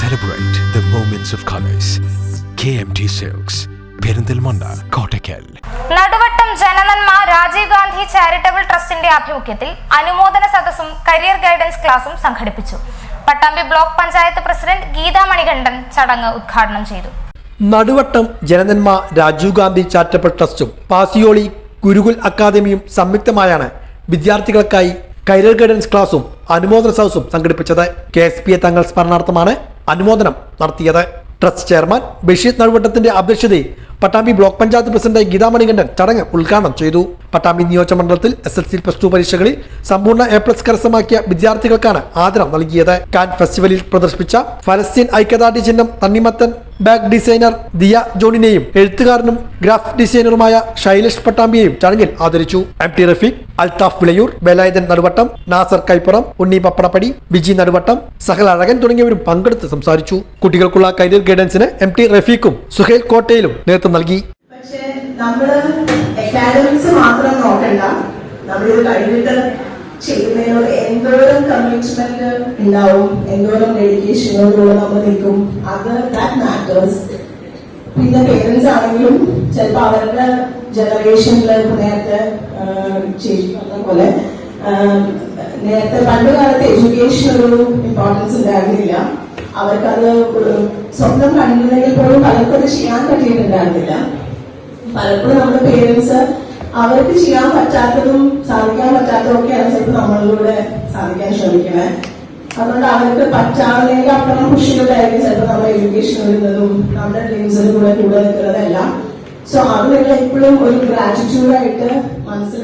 Celebrate the moments of colors. KMT Silks, Perinthalmanna Kottakkal Naduvattom Janananma Rajiv Gandhi charitable ട്രസ്റ്റിന്റെ ആഭിമുഖ്യത്തിൽ അനുമോദന സദസ്സും career guidance ക്ലാസും സംഘടിപ്പിച്ചു. പട്ടാമ്പി ബ്ലോക്ക് പഞ്ചായത്ത് പ്രസിഡന്റ് ഗീതാ മണികണ്ഠൻ ചടങ്ങ് ഉദ്ഘാടനം ചെയ്തു. നടുവട്ടം ജനനന്മ രാജീവ് ഗാന്ധി ചാരിറ്റബിൾ ട്രസ്റ്റും പാസിയോളി ഗുരുകുൽ അക്കാദമിയും സംയുക്തമായാണ് വിദ്യാർത്ഥികൾക്കായി കരിയർ ഗൈഡൻസ് ക്ലാസും അനുമോദന സദസ്സും സംഘടിപ്പിച്ചത്. കെ എസ് പി എ തങ്ങൾ സ്മരണാർത്ഥമാണ്. അനുമോദനം നടത്തിയത്. ട്രസ്റ്റ് ചെയർമാൻ ബഷീർ നടുവട്ടത്തിന്റെ അധ്യക്ഷതയിൽ പട്ടാമ്പി ബ്ലോക്ക് പഞ്ചായത്ത് പ്രസിഡന്റ് ഗീതാമണികണ്ഠൻ ചടങ്ങ് ഉദ്ഘാടനം ചെയ്തു. Pattambi നിയോജകമണ്ഡലത്തിൽ S L C plus two പരീക്ഷകളിൽ സമ്പൂർണ എ പ്ലസ് കരസ്ഥമാക്കിയ വിദ്യാർത്ഥികൾക്കാണ് ആദരം നൽകിയത്. കാൻ ഫെസ്റ്റിവലിൽ പ്രദർശിപ്പിച്ച ഫലസ്തീൻ ഐക്യദാർഢ്യ ചിഹ്നം തണ്ണിമത്തൻ ബാഗ് ഡിസൈനർ ദിയ ജോണിനെയും എഴുത്തുകാരനും ഗ്രാഫ് ഡിസൈനറുമായ ശൈലേഷ് പട്ടാമ്പിയെയും ചടങ്ങിൽ ആദരിച്ചു. എം ടി റഫീഖ് അൽതാഫ് വിളയൂർ വേലായുധൻ നടുവട്ടം നാസർ കൈപ്പുറം ഉണ്ണി പപ്പടപ്പടി ബിജി നടുവട്ടം സഹൽ അഴകൻ തുടങ്ങിയവരും പങ്കെടുത്ത് സംസാരിച്ചു. കുട്ടികൾക്കുള്ള കരിയർ ഗൈഡൻസിന് എം ടി റഫീഖും സുഹേൽ കോട്ടയിലും നേതൃത്വം നൽകി. പക്ഷേ നമ്മൾ അക്കാഡമിക്സ് മാത്രം നോക്കണ്ട. നമ്മളിത് കഴിഞ്ഞിട്ട് ചെയ്യുന്നതിനോട് എന്തോരം കമ്മിറ്റ്മെന്റ് ഉണ്ടാവും എന്തോരം ഡെഡിക്കേഷനോടുകൂടെ നമ്മൾ നിൽക്കും അത് ദാറ്റ് മാറ്റേഴ്സ് പിന്നെ പേരൻസ് ആണെങ്കിലും ചിലപ്പോൾ അവരുടെ ജനറേഷനിൽ നേരത്തെ ചെയ്യുന്ന പോലെ നേരത്തെ പണ്ട് കാലത്ത് എഡ്യൂക്കേഷൻ ഒരു ഇമ്പോർട്ടൻസ് ഉണ്ടായിരുന്നില്ല. അവർക്കത് സ്വന്തം കണ്ടിരുന്നെങ്കിൽ പോലും പലർക്കും അത് ചെയ്യാൻ പറ്റിയിട്ടുണ്ടായിരുന്നില്ല. പലപ്പോഴും നമ്മുടെ പേരൻസ് അവർക്ക് ചെയ്യാൻ പറ്റാത്തതും സാധിക്കാൻ പറ്റാത്തതും ഒക്കെ ചിലപ്പോൾ നമ്മളിലൂടെ സാധിക്കാൻ ശ്രമിക്കണേ. അതുകൊണ്ട് അവർക്ക് പറ്റാവുന്നതിന്റെ അപ്പുറം കുഷികളായിരിക്കും ചിലപ്പോൾ നമ്മുടെ എഡ്യൂക്കേഷൻ വരുന്നതും നമ്മുടെ ഡ്രീംസിന് കൂടെ കൂടെ നിൽക്കുന്നതെല്ലാം. സോ അത് നിങ്ങൾ എപ്പോഴും ഒരു ഗ്രാറ്റിറ്റ്യൂഡായിട്ട് മനസ്സിൽ